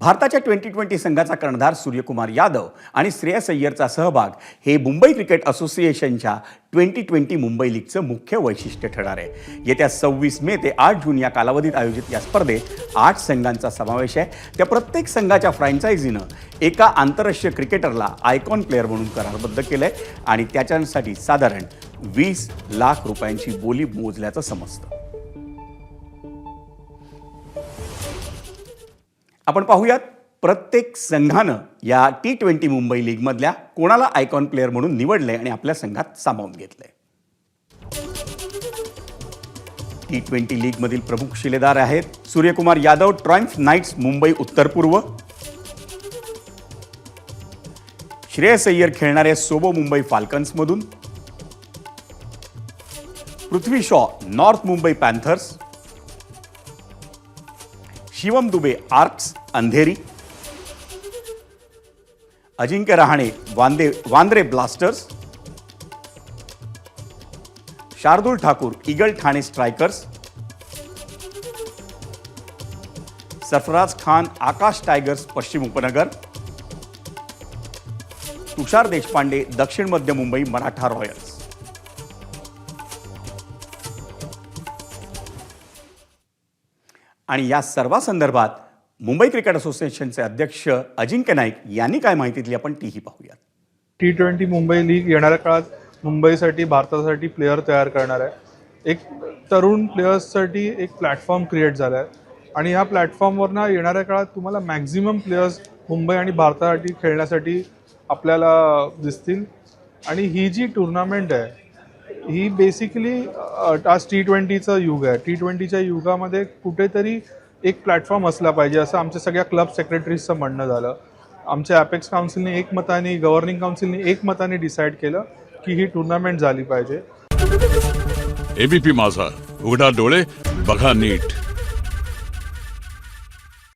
भारताच्या twenty twenty संघाचा कर्णधार सूर्यकुमार यादव आणि श्रेयस अय्यरचा सहभाग हे मुंबई क्रिकेट असोसिएशनच्या ट्वेंटी ट्वेंटी मुंबई लीगचं मुख्य वैशिष्ट्य ठरणार आहे. येत्या सव्वीस मे ते आठ जून या कालावधीत आयोजित या स्पर्धेत आठ संघांचा समावेश आहे. त्या प्रत्येक संघाच्या फ्रँचायझीनं एका आंतरराष्ट्रीय क्रिकेटरला आयकॉन प्लेअर म्हणून करारबद्ध केलं आहे आणि त्याच्यासाठी साधारण वीस लाख रुपयांची बोली मोजल्याचं समजतं. आपण पाहूयात प्रत्येक संघानं या टी ट्वेंटी मुंबई लीगमधल्या कोणाला आयकॉन प्लेअर म्हणून निवडलंय आणि आपल्या संघात सामावून घेतलंय? टी ट्वेंटी लीगमधील प्रमुख शिलेदार आहेत सूर्यकुमार यादव ट्रॉइम्फ नाईट्स मुंबई उत्तर पूर्व. श्रेयस अय्यर खेळणारे सोबो Mumbai फाल्कन्समधून Prithvi Shaw north Mumbai panthers Shivam Dube arcs Andheri. Ajinkya Rahane वांदे Bandra blasters. Shardul Thakur eagle Thane strikers. Sarfaraz Khan Akash tigers पश्चिम उपनगर. तुषार देशपांडे दक्षिण मध्य मुंबई मराठा रॉयल्स. आणि या सर्वासंदर्भात मुंबई क्रिकेट असोसिएशनचे अध्यक्ष अजिंक्य नाईक यांनी काय माहिती दिली आपण तीही पाहूयात. टी ट्वेंटी मुंबई लीग येणाऱ्या काळात मुंबईसाठी भारतासाठी प्लेअर तयार करणार आहे. एक तरुण प्लेयर्ससाठी एक प्लॅटफॉर्म क्रिएट झाला आहे आणि ह्या प्लॅटफॉर्मवरनं येणाऱ्या काळात तुम्हाला मॅक्झिमम प्लेयर्स मुंबई आणि भारतासाठी खेळण्यासाठी आपल्याला दिसतील. आणि ही जी टुर्नामेंट आहे ही बेसिकली आज टी ट्वेंटीचं युग आहे. टी ट्वेंटीच्या युगामध्ये कुठेतरी एक प्लॅटफॉर्म असला पाहिजे असं आमच्या सगळ्या क्लब सेक्रेटरीजचं म्हणणं झालं. आमच्या ॲपेक्स काउन्सिलने एक मताने गव्हर्निंग काउन्सिलने एक मताने डिसाईड केलं की ही टुर्नामेंट झाली पाहिजे. एबीपी माझा. उघडा डोळे बघा नीट.